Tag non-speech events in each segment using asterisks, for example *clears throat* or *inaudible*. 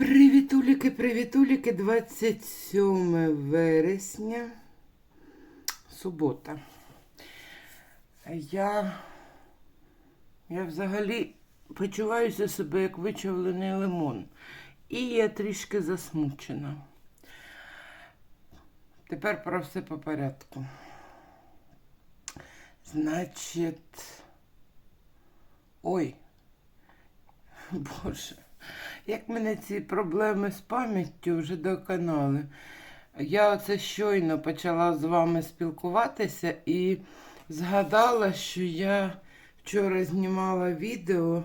Привітуліки, привітуліки, 27 вересня, субота. Я, я взагалі почуваюся себе як вичавлений лимон. І я трішки засмучена. Тепер про все по порядку. Значить. Ой, *laughs* Боже. Як мене ці проблеми з пам'яттю вже доконали. Я оце щойно почала з вами спілкуватися і згадала, що я вчора знімала відео,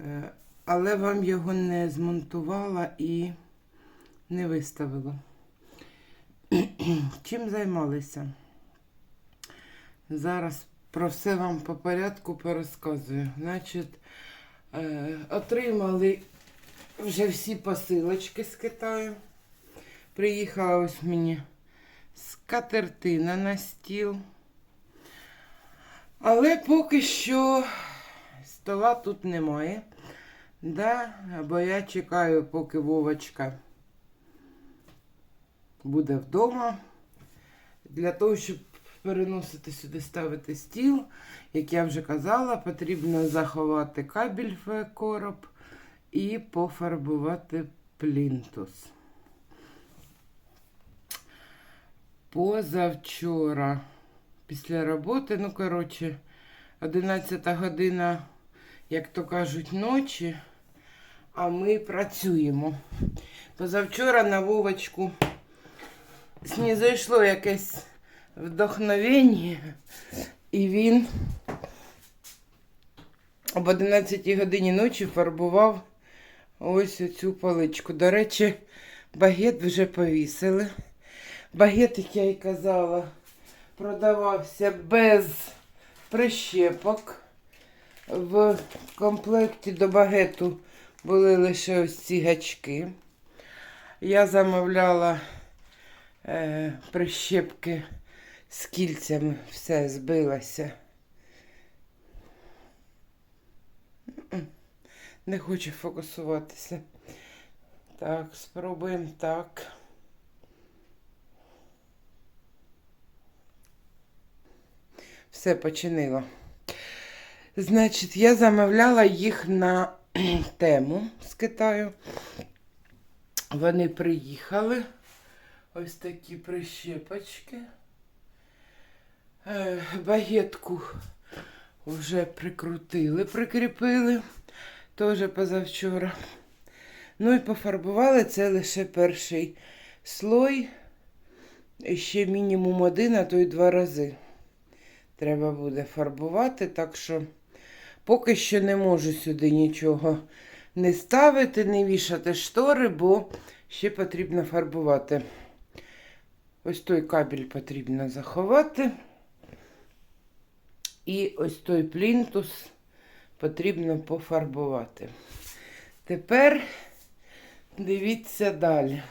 е, але вам його не змонтувала і не виставила. *clears throat* Чим займалися? Зараз про все вам по порядку порозказую. Значить, Отримали вже всі посилочки з Китаю. Приїхала ось мені скатертина на стіл. Але поки що стола тут немає. Да, бо я чекаю, поки Вовочка буде вдома. Для того, щоб переносити сюди, ставити стіл, як я вже казала, потрібно заховати кабель в короб і пофарбувати плінтус. Позавчора, після роботи, ну, коротше, 11 година, як то кажуть, ночі, а ми працюємо. Позавчора на Вовочку снізойшло якесь вдохновення, і він об 11 годині ночі фарбував ось цю паличку. До речі, багет вже повісили. Багет, як я й казала, продавався без прищепок. В комплекті до багету були лише ось ці гачки. Я замовляла е, прищепки з кільцями, все збилося. Не хочу фокусуватися. Так, спробуємо так. Все починила. Значить, я замовляла їх на *clears throat* тему з Китаю. Вони приїхали. Ось такі прищепочки. Е, Багетку вже прикрутили, прикріпили. Теж позавчора. Ну і пофарбували це лише перший слой. І ще мінімум один, а то й два рази. Треба буде фарбувати, так що поки що не можу сюди нічого не ставити, не вішати штори, бо ще потрібно фарбувати. Ось той кабель потрібно заховати. І ось той плінтус потрібно пофарбувати. Тепер дивіться далі.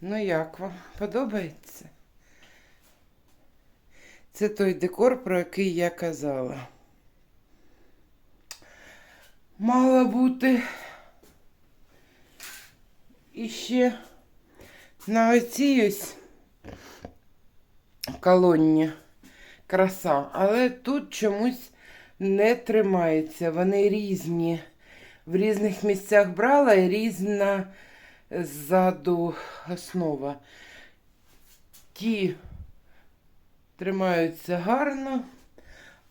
Ну, як вам подобається? Це той декор, про який я казала. Мало бути іще на оцій ось колонні краса, але тут чомусь не тримається. Вони різні. В різних місцях брала і різна ззаду основа. Ті тримаються гарно,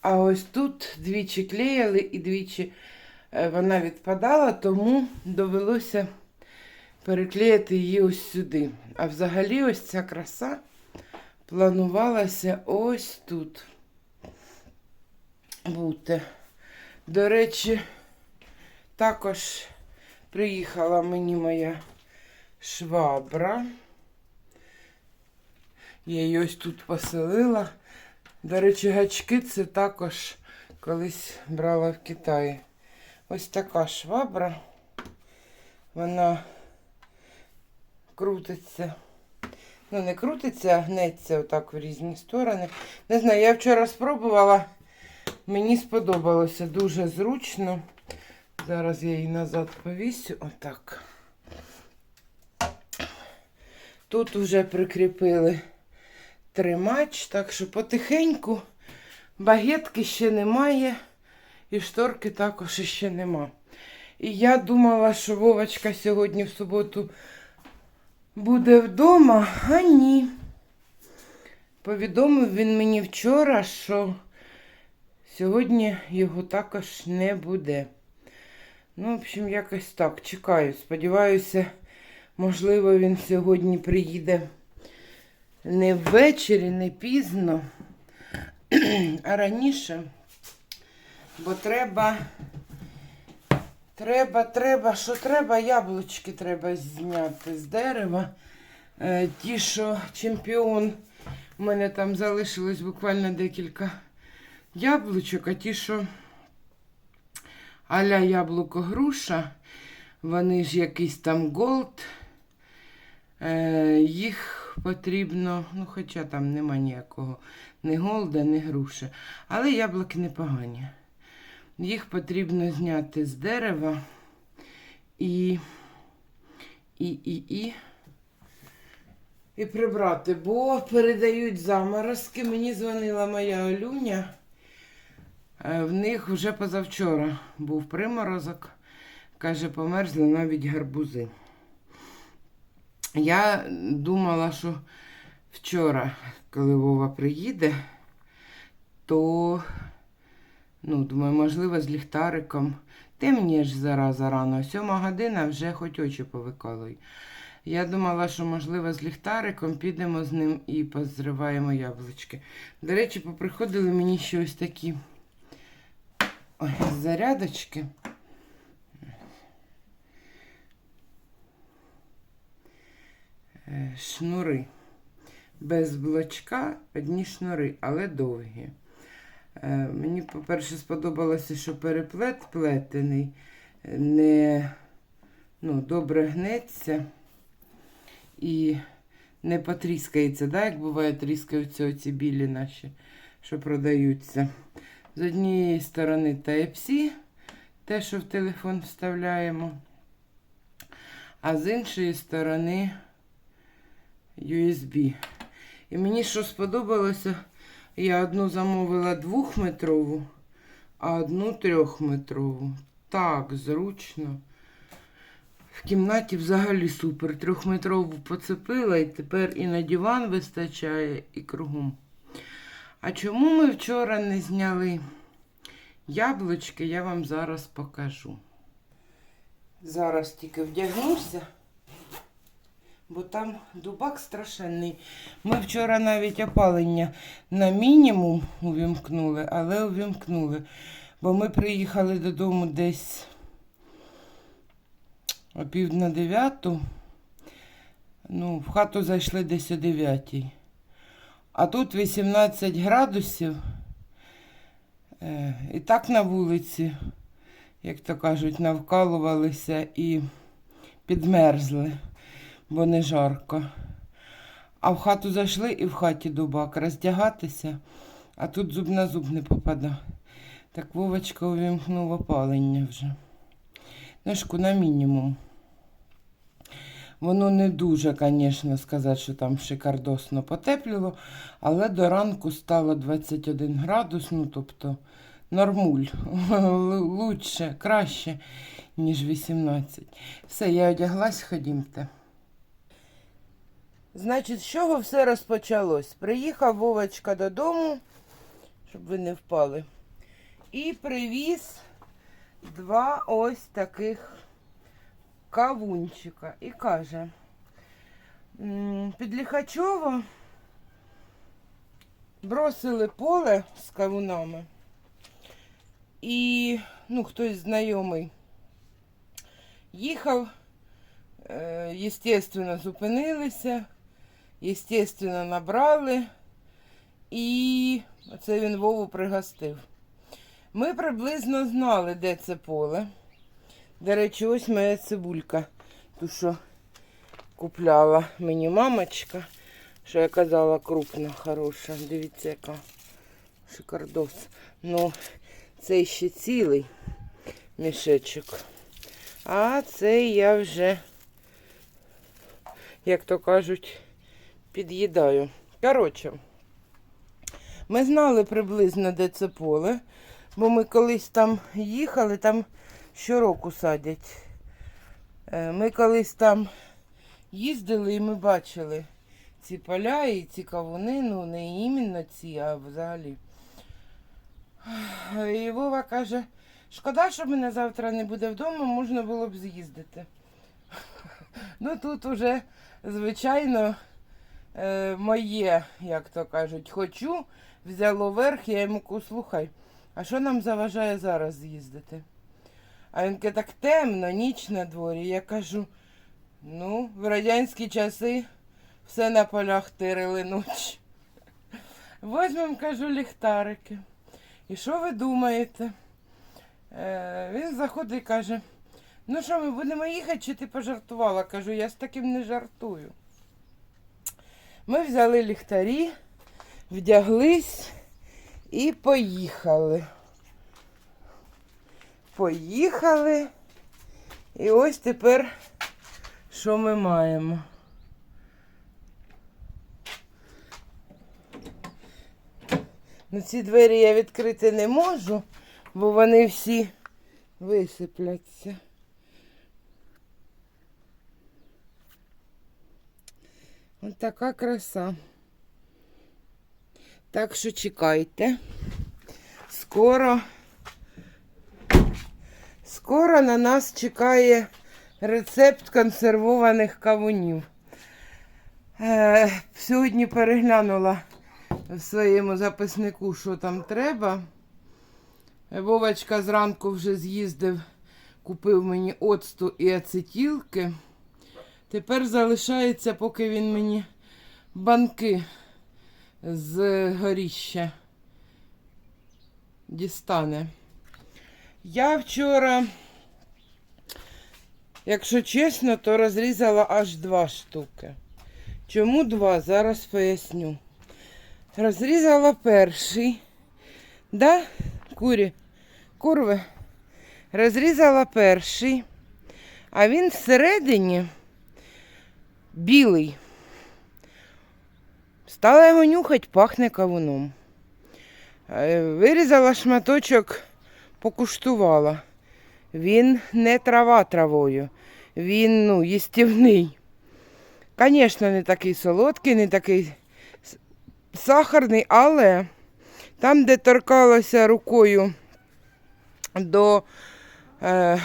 а ось тут двічі клеїли і двічі е, вона відпадала, тому довелося переклеїти її ось сюди. А взагалі ось ця краса планувалася ось тут бути. До речі, також приїхала мені моя швабра. Я її ось тут поселила. До речі, гачки це також колись брала в Китаї. Ось така швабра. Вона крутиться. Ну, не крутиться, а гнеться отак в різні сторони. Не знаю, я вчора спробувала Мені сподобалося дуже зручно. Зараз я її назад повісю. Отак. Тут вже прикріпили тримач, так що потихеньку багетки ще немає, і шторки також ще нема. І я думала, що Вовочка сьогодні в суботу буде вдома, а ні. Повідомив він мені вчора, що сьогодні його також не буде. Ну, в общем, якось так. Чекаю. Сподіваюся, можливо, він сьогодні приїде не ввечері, не пізно, *clears throat* а раніше. Бо треба, треба, треба, що треба, яблучки треба зняти з дерева. Е, Ті, що чемпіон, у мене там залишилось буквально декілька яблучок, а ті, що аля яблуко груша, вони ж якийсь там голд. Е, їх потрібно, ну хоча там нема ніякого ні голда, ні груші. Але яблуки непогані. Їх потрібно зняти з дерева і, і, і, і, і прибрати, бо передають заморозки. Мені дзвонила моя Олюня. Е, В них вже позавчора був приморозок. Каже, померзли навіть гарбузи. Я думала, що вчора, коли Вова приїде, то, ну, думаю, можливо, з ліхтариком. Темніє ж зараза рано, сьома година вже хоч очі повикалуй. Я думала, що, можливо, з ліхтариком підемо з ним і позриваємо яблучки. До речі, поприходили мені ще ось такі ой, зарядочки. Е, Шнури. Без блочка одні шнури, але довгі. Е, Мені, по-перше, сподобалося, що переплет плетений, не ну, добре гнеться і не потріскається, да, як буває, тріскаються оці білі наші, що продаються. З однієї сторони Type-C, те, що в телефон вставляємо, а з іншої сторони USB. І мені що сподобалося, я одну замовила двохметрову, а одну трьохметрову. Так, зручно. В кімнаті взагалі супер. Трьохметрову поцепила і тепер і на диван вистачає, і кругом. А чому ми вчора не зняли яблучки, я вам зараз покажу. Зараз тільки вдягнуся, бо там дубак страшенний. Ми вчора навіть опалення на мінімум увімкнули, але увімкнули. Бо ми приїхали додому десь о пів на дев'яту. Ну, в хату зайшли десь о дев'ятій. А тут 18 градусів. Е, І так на вулиці, як то кажуть, навкалувалися і підмерзли, бо не жарко. А в хату зайшли і в хаті дубак роздягатися, а тут зуб на зуб не попада. Так Вовочка увімкнув опалення вже. Нишку на мінімум. Воно не дуже, звісно, сказати, що там шикардосно потепліло, але до ранку стало 21 градус, ну тобто нормуль. *laughs* Лучше, краще, ніж 18. Все, я одяглась, ходімте. Значить, з чого все розпочалось? Приїхав Вовочка додому, щоб ви не впали, і привіз два ось таких кавунчика і каже, під Ліхачово бросили поле з кавунами. І, ну, хтось знайомий їхав, е, естественно, зупинилися, естественно, набрали, і оце він Вову пригостив. Ми приблизно знали, де це поле. До речі, ось моя цибулька, ту, що купляла мені мамочка, що я казала крупна, хороша. Дивіться, яка Шикардос. Ну, цей ще цілий мішечок. А цей я вже, як то кажуть, під'їдаю. Коротше, ми знали приблизно, де це поле, бо ми колись там їхали, там щороку садять. Е, Ми колись там їздили і ми бачили ці поля і ці кавуни, ну не іменно ці, а взагалі. І Вова каже, шкода, що мене завтра не буде вдома, можна було б з'їздити. *laughs* Ну тут уже, звичайно, е, моє, як то кажуть, хочу, взяло верх, я йому кажу, слухай, а що нам заважає зараз з'їздити? А він каже, так темно, ніч на дворі. Я кажу, ну, в радянські часи все на полях тирили ночі. Возьмемо, кажу, ліхтарики. І що ви думаєте? Е, він заходить і каже, ну що, ми будемо їхати, чи ти пожартувала? Кажу, я з таким не жартую. Ми взяли ліхтарі, вдяглись і поїхали. Поїхали. І ось тепер що ми маємо. Ну, ці двері я відкрити не можу, бо вони всі висипляться. Ось така краса. Так що чекайте. Скоро, скоро на нас чекає рецепт консервованих кавунів. Е, сьогодні переглянула в своєму записнику, що там треба. Вовочка зранку вже з'їздив, купив мені оцту і ацетілки. Тепер залишається, поки він мені банки з горіща дістане. Я вчора, якщо чесно, то розрізала аж два штуки. Чому два? Зараз поясню. Розрізала перший. Да, курі? Курви. Розрізала перший, а він всередині білий. Стала його нюхати, пахне кавуном. Е, Вирізала шматочок, покуштувала. Він не трава травою, він ну, їстівний. Звісно, не такий солодкий, не такий сахарний, але там, де торкалася рукою до, е,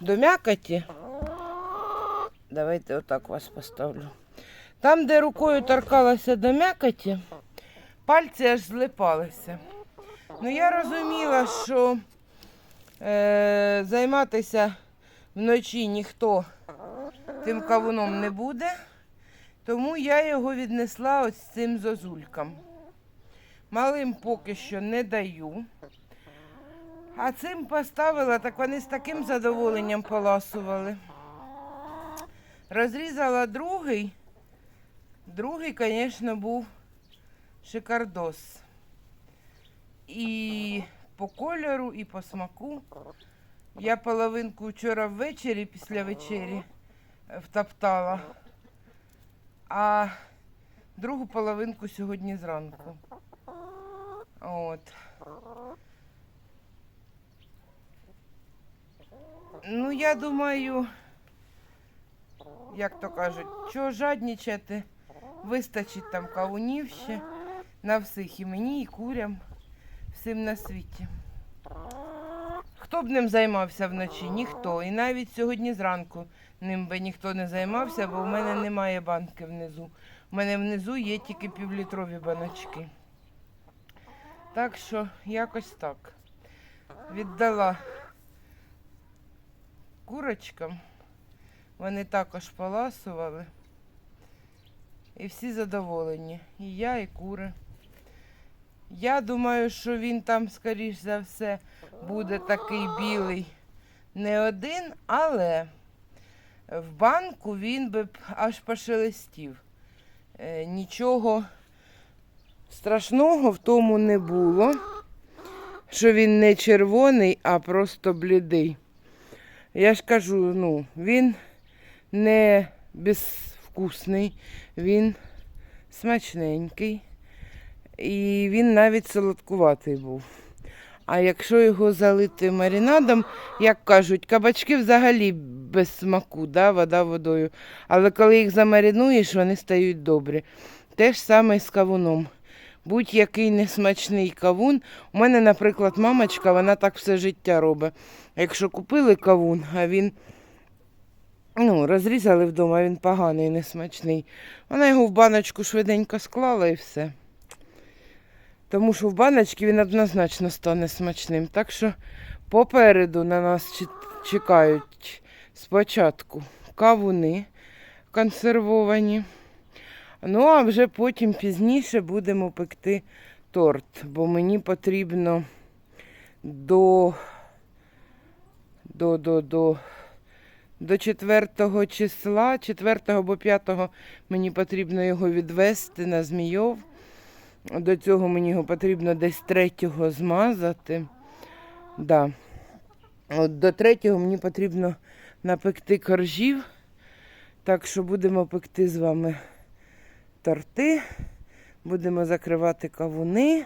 до м'якоті, давайте отак вас поставлю. Там, де рукою торкалася до м'якоті, пальці аж злипалися. Ну, я розуміла, що е, займатися вночі ніхто тим кавуном не буде, тому я його віднесла ось цим зозулькам. Малим поки що не даю. А цим поставила, так вони з таким задоволенням поласували. Розрізала другий. Другий, звісно, був шикардос. І по кольору, і по смаку. Я половинку вчора ввечері після вечері е, втоптала, а другу половинку сьогодні зранку. От. Ну, я думаю, як то кажуть, чого жаднічати, вистачить там кавунів ще на всіх і мені, і курям, всім на світі. Хто б ним займався вночі? Ніхто. І навіть сьогодні зранку ним би ніхто не займався, бо в мене немає банки внизу. У мене внизу є тільки півлітрові баночки. Так що якось так. Віддала курочкам. Вони також поласували. І всі задоволені. І я, і кури. Я думаю, що він там, скоріш за все, буде такий білий не один, але в банку він би аж пошелестів. Е, Нічого Страшного в тому не було, що він не червоний, а просто блідий. Я ж кажу, ну, він не безвкусний, він смачненький. І він навіть солодкуватий був. А якщо його залити маринадом, як кажуть, кабачки взагалі без смаку, да, вода водою. Але коли їх замаринуєш, вони стають добрі. Те ж саме з кавуном. Будь-який несмачний кавун. У мене, наприклад, мамочка, вона так все життя робить. Якщо купили кавун, а він ну, розрізали вдома, він поганий, несмачний. Вона його в баночку швиденько склала і все. Тому що в баночці він однозначно стане смачним. Так що попереду на нас чекають спочатку кавуни консервовані. Ну, а вже потім пізніше будемо пекти торт, бо мені потрібно до, до, до, до, до 4 числа, 4 або 5 мені потрібно його відвести на Змійов. До цього мені його потрібно десь третього змазати. Да. От до третього мені потрібно напекти коржів. Так що будемо пекти з вами торти, будемо закривати кавуни.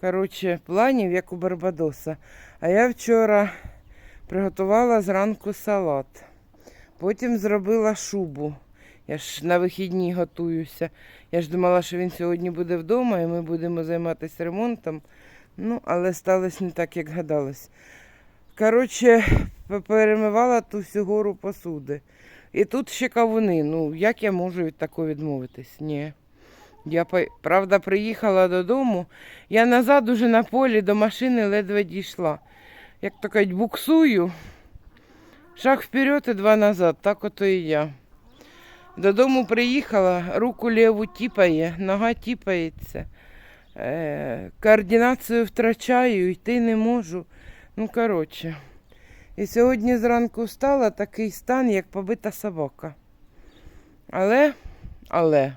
Коротше, планів, як у Барбадоса. А я вчора приготувала зранку салат. Потім зробила шубу. Я ж на вихідні готуюся. Я ж думала, що він сьогодні буде вдома і ми будемо займатися ремонтом. Ну, але сталося не так, як гадалось. Коротше, перемивала ту всю гору посуди. І тут ще кавуни. Ну, як я можу від такого відмовитись? Ні. Я, правда, приїхала додому. Я назад уже на полі до машини ледве дійшла. Як то кажуть, буксую. Шаг вперед і два назад. Так ото і я. Додому приїхала, руку ліву тіпає, нога тіпається. Е, координацію втрачаю, йти не можу. Ну, коротше. І сьогодні зранку встала такий стан, як побита собака. Але, але,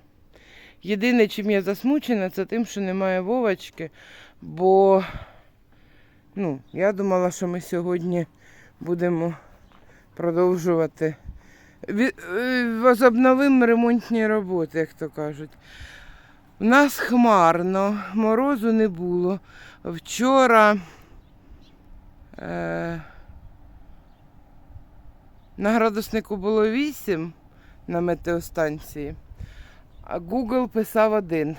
єдине, чим я засмучена, це тим, що немає Вовочки, бо ну, я думала, що ми сьогодні будемо продовжувати. Ві- е, Возобновимо ремонтні роботи, як то кажуть. У нас хмарно, морозу не було. Вчора е, на градуснику було 8 на метеостанції, а Google писав один.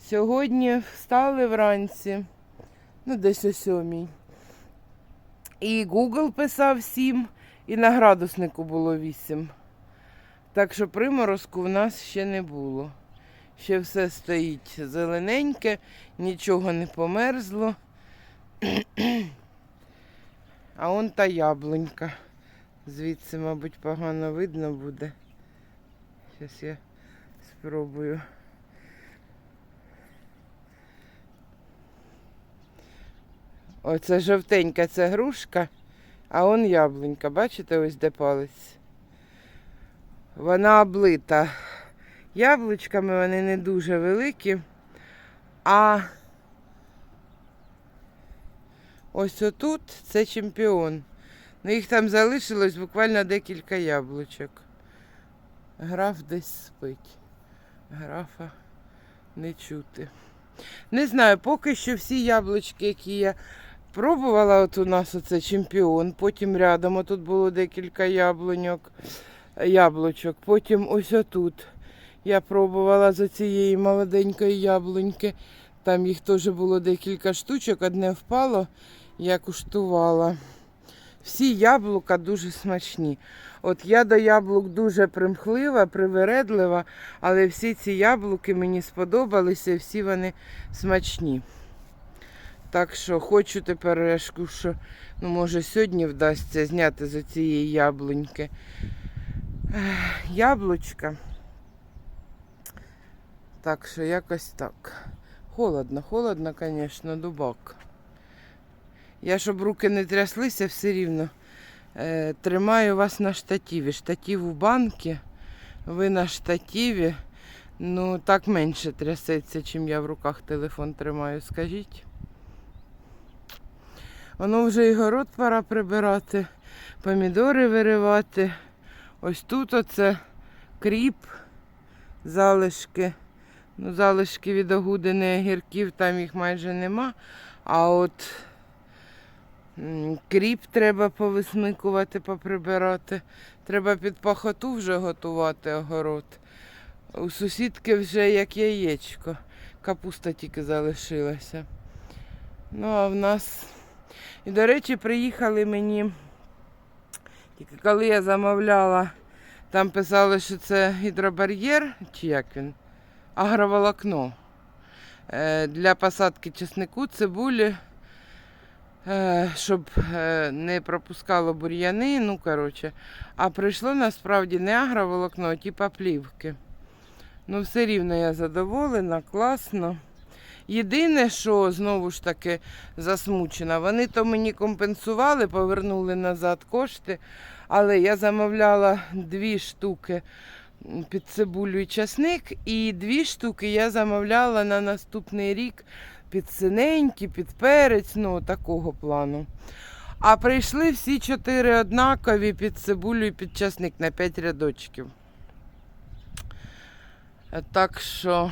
Сьогодні встали вранці, ну десь о сьомій. І Google писав 7, і на градуснику було 8. Так що приморозку в нас ще не було. Ще все стоїть зелененьке, нічого не померзло. *clears throat* А он та яблунька. Звідси, мабуть, погано видно буде. Зараз я спробую. Оце жовтенька це грушка, а он яблунька. Бачите, ось де палець. Вона облита яблучками, вони не дуже великі. А ось отут це чемпіон. Ну, їх там залишилось буквально декілька яблучок. Граф десь спить. Графа не чути. Не знаю, поки що всі яблучки, які я пробувала, от у нас оце чемпіон. Потім рядом отут було декілька яблуньок, яблучок. Потім ось отут. Я пробувала з цієї молоденької яблуньки. Там їх теж було декілька штучок, одне впало, я куштувала. Всі яблука дуже смачні. От я до яблук дуже примхлива, привередлива, але всі ці яблуки мені сподобалися, всі вони смачні. Так що хочу тепер решку, що ну, може сьогодні вдасться зняти з цієї яблуньки. Яблучка. Так що якось так. Холодно, холодно, звісно, дубак. Я, щоб руки не тряслися, все рівно е, тримаю вас на штативі. Штатив у банки, ви на штативі. Ну, так менше трясеться, чим я в руках телефон тримаю, скажіть. Воно вже і город пора прибирати, помідори виривати. Ось тут оце кріп, залишки. Ну, залишки від огудини огірків, там їх майже нема. А от кріп треба повисмикувати, поприбирати. Треба під пахоту вже готувати огород. У сусідки вже як яєчко. Капуста тільки залишилася. Ну, а в нас. І, до речі, приїхали мені. Тільки коли я замовляла, там писали, що це гідробар'єр, чи як він? Агроволокно. Е, Для посадки чеснику, цибулі, щоб е, не пропускало бур'яни. Ну, коротше. А прийшло насправді не агроволокно, а типа плівки. Ну, все рівно я задоволена, класно. Єдине, що знову ж таки засмучена, вони то мені компенсували, повернули назад кошти, але я замовляла дві штуки під цибулю і часник, і дві штуки я замовляла на наступний рік під синенькі, під перець, ну такого плану. А прийшли всі чотири однакові під цибулю і під часник на п'ять рядочків. Е, Так що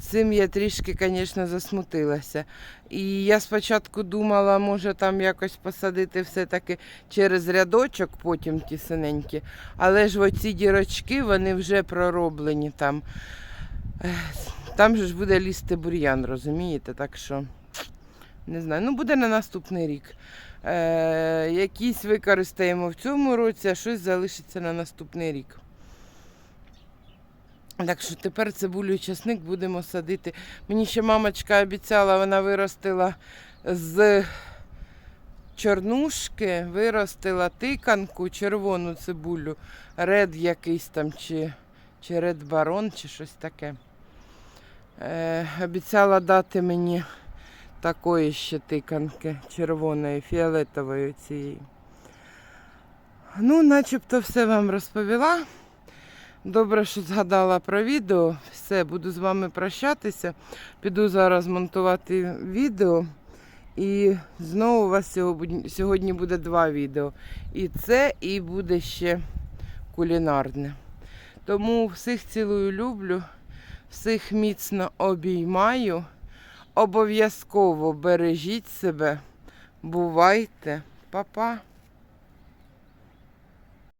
цим я трішки, звісно, засмутилася. І я спочатку думала, може там якось посадити все-таки через рядочок, потім ті синенькі. Але ж оці дірочки, вони вже пророблені там. Там же ж буде лізти бур'ян, розумієте? Так що не знаю. Ну, буде на наступний рік. Е, якісь використаємо в цьому році, а щось залишиться на наступний рік. Так що тепер цибулю і часник будемо садити. Мені ще мамочка обіцяла, вона виростила з чорнушки, виростила тиканку, червону цибулю, ред якийсь там, чи, чи ред барон, чи щось таке. Е, обіцяла дати мені такої ще тиканки, червоної, фіолетової цієї. Ну, начебто все вам розповіла. Добре, що згадала про відео. Все, буду з вами прощатися. Піду зараз монтувати відео. І знову у вас сьогодні- буде два відео. І це, і буде ще кулінарне. Тому всіх цілую, люблю, всіх міцно обіймаю. Обов'язково бережіть себе. Бувайте, Па-па.